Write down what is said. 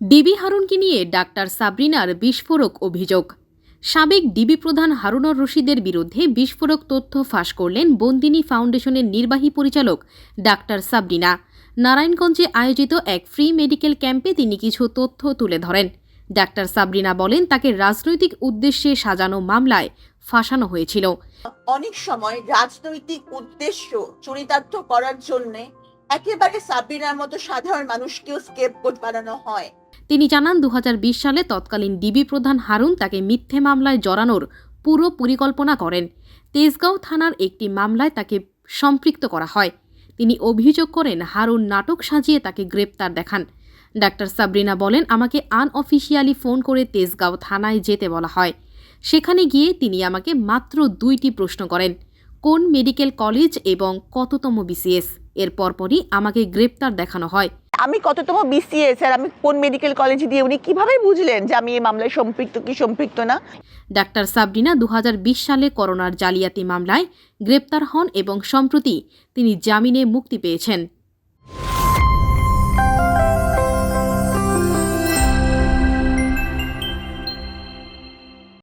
DB হারুনকে নিয়ে doctor সাবরিনার বিস্ফোরক অভিযোগ। সাবেক ডিবি প্রধান হারুনর রশিদের বিরুদ্ধে বিস্ফোরক তথ্য ফাঁস করলেন বন্দিনী ফাউন্ডেশনের নির্বাহী পরিচালক ডাক্তার সাবরিনা। নারায়ণগঞ্জে আয়োজিত এক ফ্রি মেডিকেল ক্যাম্পে তিনি কিছু তথ্য তুলে ধরেন। ডাক্তার সাবরিনা বলেন, তাকে রাজনৈতিক উদ্দেশ্যে সাজানো মামলায় ফাঁসানো হয়েছিল। অনেক সময় রাজনৈতিক উদ্দেশ্য চরিতার্থ করার জন্য একেবারে সাবরিনার মতো সাধারণ মানুষকেও স্কেপগোট বানানো হয়। তিনি জানান দু হাজার বিশ সালে তৎকালীন ডিবি প্রধান হারুন তাকে মিথ্যে মামলায় জড়ানোর পুরো পরিকল্পনা করেন। তেজগাঁও থানার একটি মামলায় তাকে সম্পৃক্ত করা হয়। তিনি অভিযোগ করেন, হারুন নাটক সাজিয়ে তাকে গ্রেপ্তার দেখান। ডাক্তার সাবরিনা বলেন, আমাকে আনঅফিসিয়ালি ফোন করে তেজগাঁও থানায় যেতে বলা হয়। সেখানে গিয়ে তিনি আমাকে মাত্র দুইটি প্রশ্ন করেন, কোন মেডিকেল কলেজ এবং কততম বিসিএস এর পরপরই আমাকে গ্রেপ্তার দেখানো হয়। আমি কততম বিসিএ স্যার আমি কোন মেডিকেল কলেজে দিয়ে উনি কীভাবে বুঝলেন যে আমি এই মামলায় সম্পৃক্ত কি সম্পৃক্ত না? ডাক্তার সাবরিনা দু হাজার বিশ সালে করোনার জালিয়াতি মামলায় গ্রেপ্তার হন এবং সম্প্রতি তিনি জামিনে মুক্তি পেয়েছেন।